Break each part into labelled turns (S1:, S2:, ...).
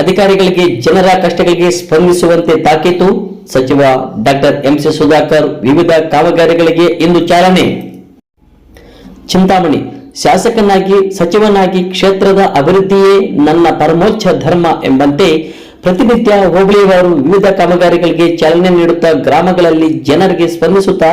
S1: ಅಧಿಕಾರಿಗಳಿಗೆ ಜನರ ಕಷ್ಟಗಳಿಗೆ ಸ್ಪಂದಿಸುವಂತೆ ತಾಕೀತು ಸಚಿವ ಡಾಕ್ಟರ್ ಎಂಸಿ ಸುಧಾಕರ್ ವಿವಿಧ ಕಾಮಗಾರಿಗಳಿಗೆ ಇಂದು ಚಾಲನೆ. ಚಿಂತಾಮಣಿ, ಶಾಸಕನಾಗಿ ಸಚಿವನಾಗಿ ಕ್ಷೇತ್ರದ ಅಭಿವೃದ್ಧಿಯೇ ನನ್ನ ಪರಮೋಚ್ಚ ಧರ್ಮ ಎಂಬಂತೆ ಪ್ರತಿನಿತ್ಯ ಹೋಬಳಿಯವರು ವಿವಿಧ ಕಾಮಗಾರಿಗಳಿಗೆ ಚಾಲನೆ ನೀಡುತ್ತಾ ಗ್ರಾಮಗಳಲ್ಲಿ ಜನರಿಗೆ ಸ್ಪಂದಿಸುತ್ತಾ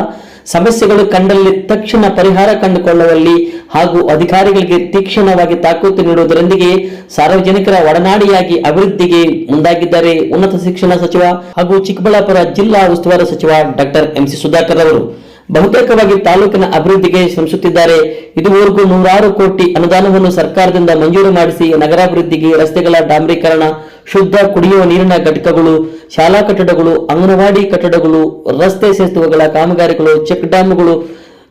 S1: ಸಮಸ್ಯೆಗಳು ಕಂಡಲ್ಲಿ ತಕ್ಷಣ ಪರಿಹಾರ ಕಂಡುಕೊಳ್ಳುವಲ್ಲಿ ಹಾಗೂ ಅಧಿಕಾರಿಗಳಿಗೆ ತೀಕ್ಷ್ಣವಾಗಿ ತಾಕೂತು ನೀಡುವುದರೊಂದಿಗೆ ಸಾರ್ವಜನಿಕರ ಒಡನಾಡಿಯಾಗಿ ಅಭಿವೃದ್ಧಿಗೆ ಮುಂದಾಗಿದ್ದಾರೆ. ಉನ್ನತ ಶಿಕ್ಷಣ ಸಚಿವ ಹಾಗೂ ಚಿಕ್ಕಬಳ್ಳಾಪುರ ಜಿಲ್ಲಾ ಉಸ್ತುವಾರಿ ಸಚಿವ ಡಾಕ್ಟರ್ ಎಂಸಿ ಸುಧಾಕರ್ ಅವರು ಬಹುತೇಕವಾಗಿ ತಾಲೂಕಿನ ಅಭಿವೃದ್ಧಿಗೆ ಶ್ರಮಿಸುತ್ತಿದ್ದಾರೆ. ಇದುವರೆಗೂ ನೂರಾರು ಕೋಟಿ ಅನುದಾನವನ್ನು ಸರ್ಕಾರದಿಂದ ಮಂಜೂರು ಮಾಡಿಸಿ ನಗರಾಭಿವೃದ್ಧಿಗೆ ರಸ್ತೆಗಳ ಡಾಂಬರೀಕರಣ ಶುದ್ಧ ಕುಡಿಯುವ ನೀರಿನ ಘಟಕಗಳು, ಶಾಲಾ ಕಟ್ಟಡಗಳು, ಅಂಗನವಾಡಿ ಕಟ್ಟಡಗಳು, ರಸ್ತೆ ಸೇತುವೆಗಳ ಕಾಮಗಾರಿಗಳು, ಚೆಕ್ ಡ್ಯಾಮ್ಗಳು,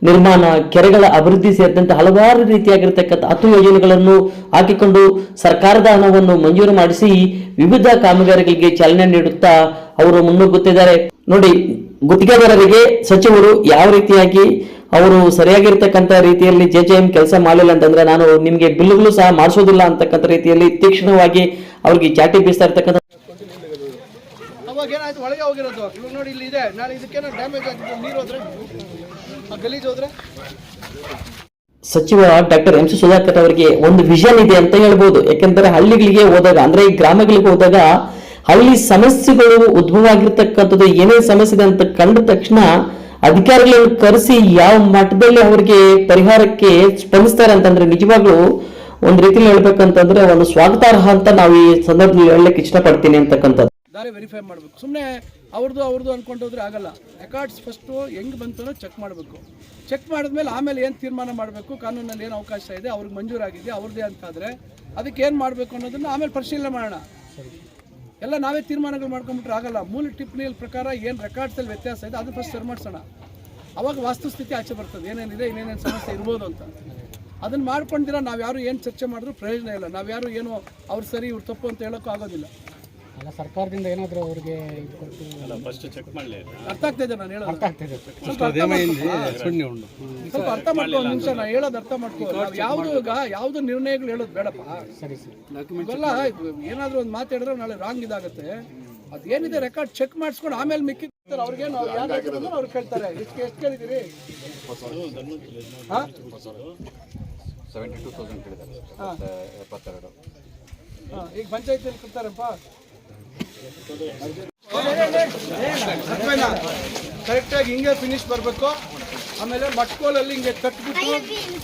S1: ನಿರ್ಮಾಣ, ಕೆರೆಗಳ ಅಭಿವೃದ್ಧಿ ಸೇರಿದಂತೆ ಹಲವಾರು ರೀತಿಯಾಗಿರ್ತಕ್ಕಂಥ ಹತ್ತು ಯೋಜನೆಗಳನ್ನು ಹಾಕಿಕೊಂಡು ಸರ್ಕಾರದ ಹಣವನ್ನು ಮಂಜೂರು ಮಾಡಿಸಿ ವಿವಿಧ ಕಾಮಗಾರಿಗಳಿಗೆ ಚಾಲನೆ ನೀಡುತ್ತಾ ಅವರು ಮುನ್ನುಗ್ಗುತ್ತಿದ್ದಾರೆ ನೋಡಿ, ಗುತ್ತಿಗೆದಾರರಿಗೆ ಸಚಿವರು ಯಾವ ರೀತಿಯಾಗಿ ಅವರು ಸರಿಯಾಗಿರ್ತಕ್ಕಂಥ ರೀತಿಯಲ್ಲಿ ಜೆ ಜೆ ಎಂ ಕೆಲಸ ಮಾಡಲಿಲ್ಲ ಅಂತಂದ್ರೆ ನಾನು ನಿಮಗೆ ಬಿಲ್ಗಳು ಸಹ ಮಾಡಿಸೋದಿಲ್ಲ ಅಂತಕ್ಕಂಥ ರೀತಿಯಲ್ಲಿ ತೀಕ್ಷ್ಣವಾಗಿ ಅವ್ರಿಗೆ ಚಾಟಿ ಬೀಸ್ತಾ ಇರ್ತಕ್ಕಂಥ
S2: ಅವಾಗ ಏನಾಯ್ತು? ಒಳಗೆ ಹೋಗಿರೋದು. ಇವಾಗ ನೋಡಿ ಇಲ್ಲಿ ಇದೆ. ನಾಳೆ ಇದಕ್ಕೇನೋ ಡ್ಯಾಮೇಜ್ ಆಗಿದ್ದು ನೀರು ಹೋದ್ರೆ? ಆ ಗಲೀಜ್ ಹೋದ್ರೆ?
S1: ಸಚಿವ ಡಾಕ್ಟರ್ ಎಂ ಸಿ ಸುಧಾಕರ್ ಅವರಿಗೆ ಒಂದು ವಿಷನ್ ಇದೆ ಅಂತ ಹೇಳ್ಬೋದು. ಯಾಕಂದ್ರೆ ಹಳ್ಳಿಗಳಿಗೆ ಹೋದಾಗ ಅಂದ್ರೆ ಈ ಗ್ರಾಮಗಳಿಗೆ ಹೋದಾಗ ಹಳ್ಳಿ ಸಮಸ್ಯೆಗಳು ಉದ್ಭವ ಆಗಿರ್ತಕ್ಕಂಥದ್ದು ಏನೇ ಸಮಸ್ಯೆ ಇದೆ ಅಂತ ಕಂಡ ತಕ್ಷಣ ಅಧಿಕಾರಿಗಳನ್ನು ಕರೆಸಿ ಯಾವ ಮಟ್ಟದಲ್ಲಿ ಅವರಿಗೆ ಪರಿಹಾರಕ್ಕೆ ಸ್ಪಂದಿಸ್ತಾರೆ ಅಂತಂದ್ರೆ ನಿಜವಾಗ್ಲೂ ಒಂದ್ ರೀತಿಲಿ ಹೇಳ್ಬೇಕಂತಂದ್ರೆ ಒಂದು ಸ್ವಾಗತಾರ್ಹ ಅಂತ ನಾವು ಈ ಸಂದರ್ಭದಲ್ಲಿ ಹೇಳಲಿಕ್ಕೆ ಇಷ್ಟಪಡ್ತೀನಿ ಅಂತಕ್ಕಂಥದ್ದು.
S2: ದಾರಿ ವೆರಿಫೈ ಮಾಡಬೇಕು. ಸುಮ್ಮನೆ ಅವ್ರದ್ದು ಅವ್ರದ್ದು ಅನ್ಕೊಂಡು ಹೋದ್ರೆ ಆಗಲ್ಲ. ರೆಕಾರ್ಡ್ಸ್ ಫಸ್ಟು ಹೆಂಗ್ ಬಂತು ಚೆಕ್ ಮಾಡಬೇಕು. ಚೆಕ್ ಮಾಡಿದ್ಮೇಲೆ ಆಮೇಲೆ ಏನು ತೀರ್ಮಾನ ಮಾಡಬೇಕು ಕಾನೂನಲ್ಲಿ ಏನು ಅವಕಾಶ ಇದೆ, ಅವ್ರಿಗೆ ಮಂಜೂರಾಗಿದೆ ಅವ್ರದ್ದೇ ಅಂತಾದರೆ ಅದಕ್ಕೆ ಏನು ಮಾಡಬೇಕು ಅನ್ನೋದನ್ನ ಆಮೇಲೆ ಪರಿಶೀಲನೆ ಮಾಡೋಣ. ಎಲ್ಲ ನಾವೇ ತೀರ್ಮಾನಗಳು ಮಾಡ್ಕೊಂಡ್ಬಿಟ್ರೆ ಆಗಲ್ಲ. ಮೂಲ ಟಿಪ್ಪಣಿಯಲ್ಲಿ ಪ್ರಕಾರ ಏನು ರೆಕಾರ್ಡ್ಸಲ್ಲಿ ವ್ಯತ್ಯಾಸ ಇದೆ, ಅದನ್ನ ಫಸ್ಟ್ ಸರಿ ಮಾಡಿಸೋಣ. ಅವಾಗ ವಾಸ್ತುಸ್ಥಿತಿ ಆಚೆ ಬರ್ತದೆ. ಏನೇನಿದೆ ಇನ್ನೇನೇನು ಸಮಸ್ಯೆ ಇರ್ಬೋದು ಅಂತ. ಅದನ್ನ ಮಾಡ್ಕೊಂಡಿರ ನಾವು ಯಾರು ಏನು ಚರ್ಚೆ ಮಾಡಿದ್ರು ಪ್ರಯೋಜನ ಇಲ್ಲ. ನಾವು ಯಾರು ಏನು ಅವ್ರು ಸರಿ ಇವ್ರು ತಪ್ಪು ಅಂತ ಹೇಳೋಕ್ಕೂ ಆಗೋದಿಲ್ಲ.
S3: ಅಲ್ಲ ಸರ್ಕಾರದಿಂದ ಏನಾದರೂ ಅವ್ರಿಗೆ ಇದು
S2: ಅರ್ಥ ಆಗ್ತಾ ಇದೆ ನಾನು ಹೇಳೋದು.
S3: ಅರ್ಥ ಆಗ್ತಾ
S2: ಸ್ವಲ್ಪ ಅರ್ಥ ಮಾಡ್ಕೊ. ಸ್ವಲ್ಪ ಅರ್ಥ ಮಾಡ್ಕೊ ಒಂದು ನಿಮಿಷ ನಾ ಹೇಳೋದು ಅರ್ಥ ಮಾಡ್ಕೊ. ನಾವು ಯಾವುದು ಈಗ ಯಾವುದು ನಿರ್ಣಯಗಳು ಹೇಳೋದು ಬೇಡಪ್ಪ
S3: ಸರಿ ಸರ್.
S2: ಇವೆಲ್ಲ ಏನಾದ್ರೂ ಒಂದು ಮಾತಾಡಿದ್ರೆ ನಾಳೆ ರಾಂಗ್ ಇದಾಗುತ್ತೆ. ಅದೇನಿದೆ ರೆಕಾರ್ಡ್ ಚೆಕ್ ಮಾಡಿಸ್ಕೊಂಡು ಆಮೇಲೆ ಮಿಕ್ಕಿ ಅವ್ರಿಗೇನು ಅವ್ರು ಕೇಳ್ತಾರೆ. ಎಷ್ಟು ಎಷ್ಟು ಕೇಳಿದ್ದೀರಿ? ಹಾ?
S4: ಸೆವೆಂಟಿ ಟೂ ತೌಸಂಡ್ ಹೇಳಿದ್ದಾರೆ. ಎಪ್ಪತ್ತೆರಡು.
S2: ಹಾ, ಈಗ ಪಂಚಾಯತಿಯಲ್ಲಿ ಕೊಡ್ತಾರಪ್ಪ. ಕರೆಕ್ಟಾಗಿ ಹಿಂಗೆ ಫಿನಿಶ್ ಬರಬೇಕು. ಆಮೇಲೆ ಮಟ್ಕೋಲಲ್ಲಿ ಹಿಂಗೆ ಕಟ್ಬಿಟ್ಟು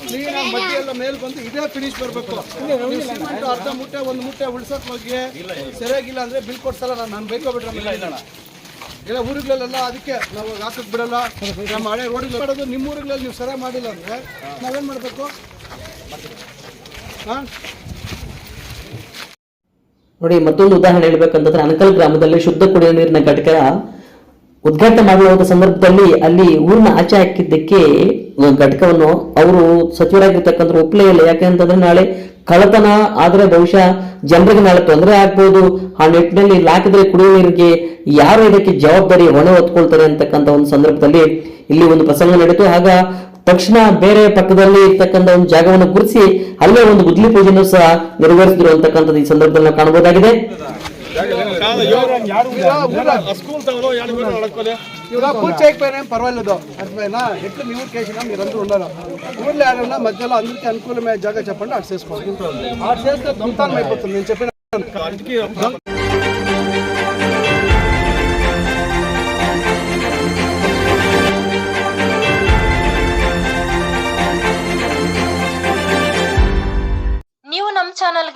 S2: ಕ್ಲೀನಾಗಿ ಮಟ್ಟಿ ಎಲ್ಲ ಮೇಲೆ ಬಂದು ಇದೇ ಫಿನಿಶ್ ಬರಬೇಕು. ಅರ್ಧ ಮುಟ್ಟೆ ಒಂದು ಮುಟ್ಟೆ ಉಳ್ಸೋಕೆ ಹೋಗಿ ಸರಿಯಾಗಿಲ್ಲ ಅಂದ್ರೆ ಬಿಲ್ ಕೊಡ್ಸಲ್ಲ ನಾನು ನಾನು ಬೈಕೋಬಿಟ್ರೆ ಇಲ್ಲ ಊರುಗಳಲ್ಲೆಲ್ಲ ಅದಕ್ಕೆ ನಾವು ಹಾಕಕ್ ಬಿಡಲ್ಲ. ನಮ್ಮ ಹಳೆ ರೋಡ್ ಮಾಡೋದು ನಿಮ್ಮ ಊರುಗಳಲ್ಲಿ ನೀವು ಸರಿಯಾಗಿ ಮಾಡಿಲ್ಲ ಅಂದ್ರೆ ನಾವೇನು ಮಾಡಬೇಕು?
S1: ನೋಡಿ, ಮತ್ತೊಂದು ಉದಾಹರಣೆ ಹೇಳ್ಬೇಕಂತಂದ್ರೆ ಅನಕಲ್ ಗ್ರಾಮದಲ್ಲಿ ಶುದ್ಧ ಕುಡಿಯುವ ನೀರಿನ ಘಟಕ ಉದ್ಘಾಟನೆ ಮಾಡುವ ಸಂದರ್ಭದಲ್ಲಿ ಅಲ್ಲಿ ಊರಿನ ಆಚೆ ಹಾಕಿದ್ದಕ್ಕೆ ಘಟಕವನ್ನು ಅವರು ಸಚಿವರಾಗಿರ್ತಕ್ಕಂಥ ಒಪ್ಪಲೇ ಇಲ್ಲ. ಯಾಕೆಂತಂದ್ರೆ ನಾಳೆ ಕಳತನ ಆದ್ರೆ ಬಹುಶಃ ಜನರಿಗೆ ನಾಳೆ ತೊಂದರೆ ಆಗ್ಬೋದು. ಆ ನಿಟ್ಟಿನಲ್ಲಿ ಇಲ್ಲಿ ಹಾಕಿದ್ರೆ ಕುಡಿಯುವ ನೀರಿಗೆ ಯಾರು ಇದಕ್ಕೆ ಜವಾಬ್ದಾರಿ ಹೊಣೆ ಹೊತ್ಕೊಳ್ತಾರೆ ಅಂತಕ್ಕಂಥ ಒಂದು ಸಂದರ್ಭದಲ್ಲಿ ಇಲ್ಲಿ ಒಂದು ಪ್ರಸಂಗ ನಡೀತು. ಆಗ ತಕ್ಷಣ ಬೇರೆ ಪಕ್ಕದಲ್ಲಿ ಇರ್ತಕ್ಕಂಥ ಒಂದು ಜಾಗವನ್ನು ಗುರುತಿಸಿ ಅಲ್ಲೇ ಒಂದು ಗುದ್ಲಿ ಪೂಜೆಯನ್ನು ಸಹ ನೆರವೇರಿಸಿದ್ರು ಅಂತಕ್ಕಂಥದ್ದು ಈ ಸಂದರ್ಭದಲ್ಲಿ ನಾವು ಕಾಣಬಹುದಾಗಿದೆ
S2: ఇవాళ పూజ చేయకపోయినా పర్వాలేదు అర్థమైనా ఎట్లు మీ ఊరికి వేసినా మీరందరూ ఉన్నారు ఊర్లో ఏడన్నా మధ్యలో అందరికీ అనుకూలమైన జాగా చెప్పండి అటు చేసుకోండి అటు చేస్తే దొంతానం అయిపోతుంది నేను చెప్పిన